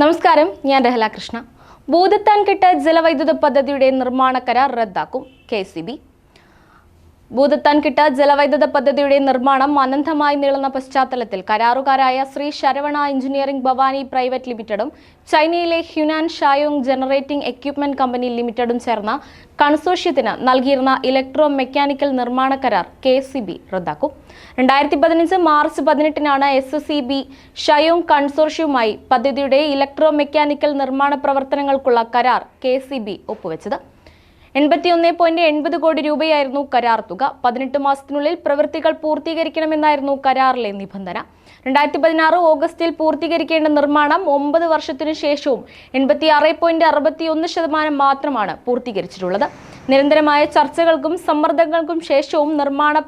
നമസ്കാരം ഞാൻ രഹല കൃഷ്ണ. ഭൂതത്താൻകെട്ട് ജലവൈദ്യുത പദ്ധതിയുടെ നിർമ്മാണ കരാർ റദ്ദാക്കും കെ സി ബി. ഭൂതത്താൻകിട്ട ജലവൈദ്യുത പദ്ധതിയുടെ നിർമ്മാണം അനന്തമായി നീളുന്ന പശ്ചാത്തലത്തിൽ കരാറുകാരായ ശ്രീ ശരവണ എഞ്ചിനീയറിംഗ് ഭവാനി പ്രൈവറ്റ് ലിമിറ്റഡും ചൈനയിലെ Hunan Shaoyang generating equipment company ലിമിറ്റഡും ചേർന്ന കൺസോഷ്യത്തിന് നൽകിയിരുന്ന ഇലക്ട്രോ മെക്കാനിക്കൽ നിർമ്മാണ കരാർ കെ സി ബി റദ്ദാക്കും. രണ്ടായിരത്തി പതിനഞ്ച് മാർച്ച് പതിനെട്ടിനാണ് എസ് സി ബി ഷയോങ് കൺസോർഷ്യവുമായി പദ്ധതിയുടെ ഇലക്ട്രോ മെക്കാനിക്കൽ നിർമ്മാണ പ്രവർത്തനങ്ങൾക്കുള്ള കരാർ കെ സി ബി ഒപ്പുവെച്ചത്. എൺപത്തിയൊന്ന് പോയിന്റ് എൺപത് കോടി രൂപയായിരുന്നു കരാർ തുക. പതിനെട്ട് മാസത്തിനുള്ളിൽ പ്രവൃത്തികൾ പൂർത്തീകരിക്കണമെന്നായിരുന്നു കരാറിലെ നിബന്ധന. രണ്ടായിരത്തി പതിനാറ് ഓഗസ്റ്റിൽ പൂർത്തീകരിക്കേണ്ട നിർമ്മാണം ഒമ്പത് വർഷത്തിനു ശേഷവും എൺപത്തിയാറ് പോയിന്റ് അറുപത്തിയൊന്ന് ശതമാനം മാത്രമാണ് പൂർത്തീകരിച്ചിട്ടുള്ളത്. നിരന്തരമായ ചർച്ചകൾക്കും സമ്മർദ്ദങ്ങൾക്കും ശേഷവും നിർമ്മാണ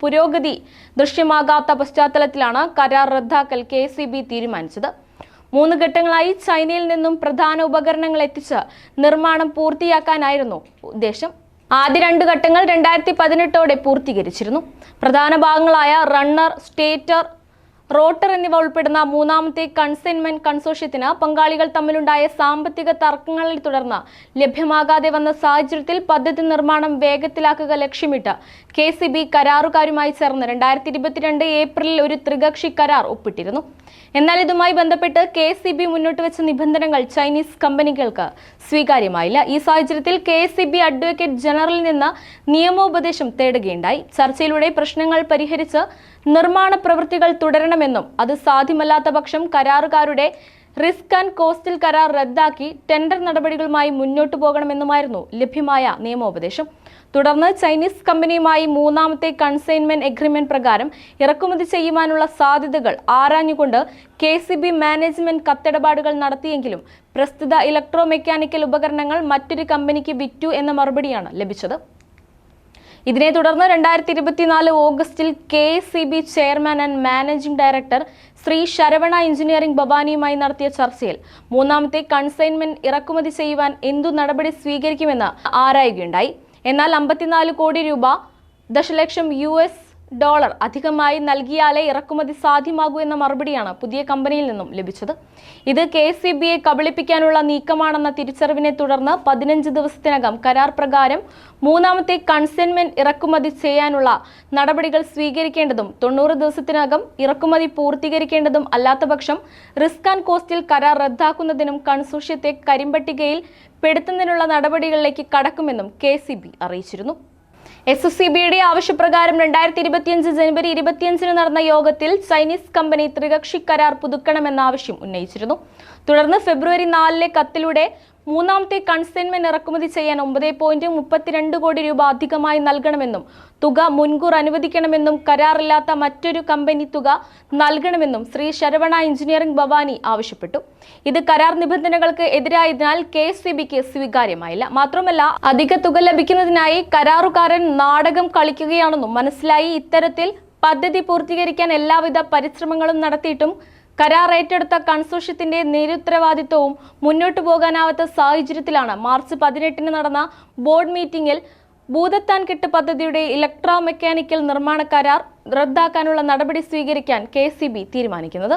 പുരോഗതി ദൃശ്യമാകാത്ത പശ്ചാത്തലത്തിലാണ് കരാർ റദ്ദാക്കൽ കെ തീരുമാനിച്ചത്. മൂന്ന് ഘട്ടങ്ങളായി ചൈനയിൽ നിന്നും പ്രധാന ഉപകരണങ്ങൾ എത്തിച്ച് നിർമ്മാണം പൂർത്തിയാക്കാനായിരുന്നു ഉദ്ദേശം. ആദ്യ രണ്ട് ഘട്ടങ്ങൾ രണ്ടായിരത്തി പതിനെട്ടോടെ പൂർത്തീകരിച്ചിരുന്നു. പ്രധാന ഭാഗങ്ങളായ റണ്ണർ സ്റ്റേറ്റർ റോട്ടർ എന്നിവ ഉൾപ്പെടുന്ന മൂന്നാമത്തെ കൺസൈൻമെന്റ് കൺസോഷ്യത്തിന് പങ്കാളികൾ തമ്മിലുണ്ടായ സാമ്പത്തിക തർക്കങ്ങളിൽ തുടർന്ന് ലഭ്യമാകാതെ വന്ന സാഹചര്യത്തിൽ പദ്ധതി നിർമ്മാണം വേഗത്തിലാക്കുക ലക്ഷ്യമിട്ട് കെ സി ബി കരാറുകാരുമായി ചേർന്ന് രണ്ടായിരത്തി ഇരുപത്തിരണ്ട് ഏപ്രിലിൽ ഒരു ത്രികക്ഷി കരാർ ഒപ്പിട്ടിരുന്നു. എന്നാൽ ഇതുമായി ബന്ധപ്പെട്ട് കെ സി ബി മുന്നോട്ട് വെച്ച നിബന്ധനകൾ ചൈനീസ് കമ്പനികൾക്ക് സ്വീകാര്യമായില്ല. ഈ സാഹചര്യത്തിൽ കെ സി ബി അഡ്വക്കേറ്റ് ജനറലിൽ നിന്ന് നിയമോപദേശം തേടുകയുണ്ടായി. ചർച്ചയിലൂടെ പ്രശ്നങ്ങൾ പരിഹരിച്ച് നിർമ്മാണ പ്രവൃത്തികൾ തുടരണമെന്നും അത് സാധ്യമല്ലാത്ത പക്ഷം കരാറുകാരുടെ റിസ്ക് ആൻഡ് കോസ്റ്റിൽ കരാർ റദ്ദാക്കി ടെൻഡർ നടപടികളുമായി മുന്നോട്ടു പോകണമെന്നുമായിരുന്നു ലഭ്യമായ നിയമോപദേശം. തുടർന്ന് ചൈനീസ് കമ്പനിയുമായി മൂന്നാമത്തെ കൺസൈൻമെന്റ് എഗ്രിമെന്റ് പ്രകാരം ഇറക്കുമതി ചെയ്യുവാനുള്ള സാധ്യതകൾ ആരാഞ്ഞുകൊണ്ട് കെ സി ബി മാനേജ്മെന്റ് കത്തിടപാടുകൾ നടത്തിയെങ്കിലും പ്രസ്തുത ഇലക്ട്രോ മെക്കാനിക്കൽ ഉപകരണങ്ങൾ മറ്റൊരു കമ്പനിക്ക് വിറ്റു എന്ന മറുപടിയാണ് ലഭിച്ചത്. ഇതിനെ തുടർന്ന് രണ്ടായിരത്തി ഇരുപത്തിനാല് ഓഗസ്റ്റിൽ K C B chairman and managing director Shri Saravana engineering ഭവാനിയുമായി നടത്തിയ ചർച്ചയിൽ മൂന്നാമത്തെ കൺസൈൻമെന്റ് ഇറക്കുമതി ചെയ്യുവാൻ എന്തു നടപടി സ്വീകരിക്കുമെന്ന് ആരായുകയുണ്ടായി. എന്നാൽ അമ്പത്തിനാല് കോടി രൂപ ദശലക്ഷം യു എസ് ഡോളർ അധികമായി നൽകിയാലേ ഇറക്കുമതി സാധ്യമാകൂ എന്ന മറുപടിയാണ് പുതിയ കമ്പനിയിൽ നിന്നും ലഭിച്ചത്. ഇത് കെ സി ബിയെ കബളിപ്പിക്കാനുള്ള നീക്കമാണെന്ന തിരിച്ചറിവിനെ തുടർന്ന് പതിനഞ്ച് ദിവസത്തിനകം കരാർ പ്രകാരം മൂന്നാമത്തെ കൺസൈൻമെന്റ് ഇറക്കുമതി ചെയ്യാനുള്ള നടപടികൾ സ്വീകരിക്കേണ്ടതും തൊണ്ണൂറ് ദിവസത്തിനകം ഇറക്കുമതി പൂർത്തീകരിക്കേണ്ടതും അല്ലാത്തപക്ഷം റിസ്ക് ആൻഡ് കോസ്റ്റിൽ കരാർ റദ്ദാക്കുന്നതിനും കൺസൂഷ്യത്തെ കരിമ്പട്ടികയിൽ പെടുത്തുന്നതിനുള്ള നടപടികളിലേക്ക് കടക്കുമെന്നും കെ അറിയിച്ചിരുന്നു. എസ് എസ് സി ബിയുടെ ആവശ്യപ്രകാരം രണ്ടായിരത്തി ഇരുപത്തിയഞ്ച് ജനുവരി ഇരുപത്തിയഞ്ചിന് നടന്ന യോഗത്തിൽ ചൈനീസ് കമ്പനി ത്രികക്ഷി കരാർ പുതുക്കണമെന്ന ആവശ്യം ഉന്നയിച്ചിരുന്നു. തുടർന്ന് ഫെബ്രുവരി നാലിലെ കത്തിലൂടെ മൂന്നാമത്തെ കൺസൈൻമെന്റ് ഇറക്കുമതി ചെയ്യാൻ ഒമ്പത് പോയിന്റ് മുപ്പത്തിരണ്ട് കോടി രൂപ അധികമായി നൽകണമെന്നും തുക മുൻകൂർ അനുവദിക്കണമെന്നും കരാറില്ലാത്ത മറ്റൊരു കമ്പനി തുക നൽകണമെന്നും ശ്രീ ശരവണ എഞ്ചിനീയറിംഗ് ഭവാനി ആവശ്യപ്പെട്ടു. ഇത് കരാർ നിബന്ധനകൾക്ക് എതിരായതിനാൽ കെ സി ബിക്ക് സ്വീകാര്യമായില്ല. മാത്രമല്ല അധിക തുക ലഭിക്കുന്നതിനായി കരാറുകാരൻ നാടകം കളിക്കുകയാണെന്നും മനസ്സിലായി. ഇത്തരത്തിൽ പദ്ധതി പൂർത്തീകരിക്കാൻ എല്ലാവിധ പരിശ്രമങ്ങളും നടത്തിയിട്ടും കരാർ ഏറ്റെടുത്ത കൺസോഷ്യത്തിന്റെ നിരുത്തരവാദിത്വവും മുന്നോട്ടു പോകാനാവാത്ത സാഹചര്യത്തിലാണ് മാർച്ച് പതിനെട്ടിന് നടന്ന ബോർഡ് മീറ്റിംഗിൽ ഭൂതത്താൻ കെട്ട് പദ്ധതിയുടെ ഇലക്ട്രോ മെക്കാനിക്കൽ നിർമ്മാണ കരാർ റദ്ദാക്കാനുള്ള നടപടി സ്വീകരിക്കാൻ കെ തീരുമാനിക്കുന്നത്.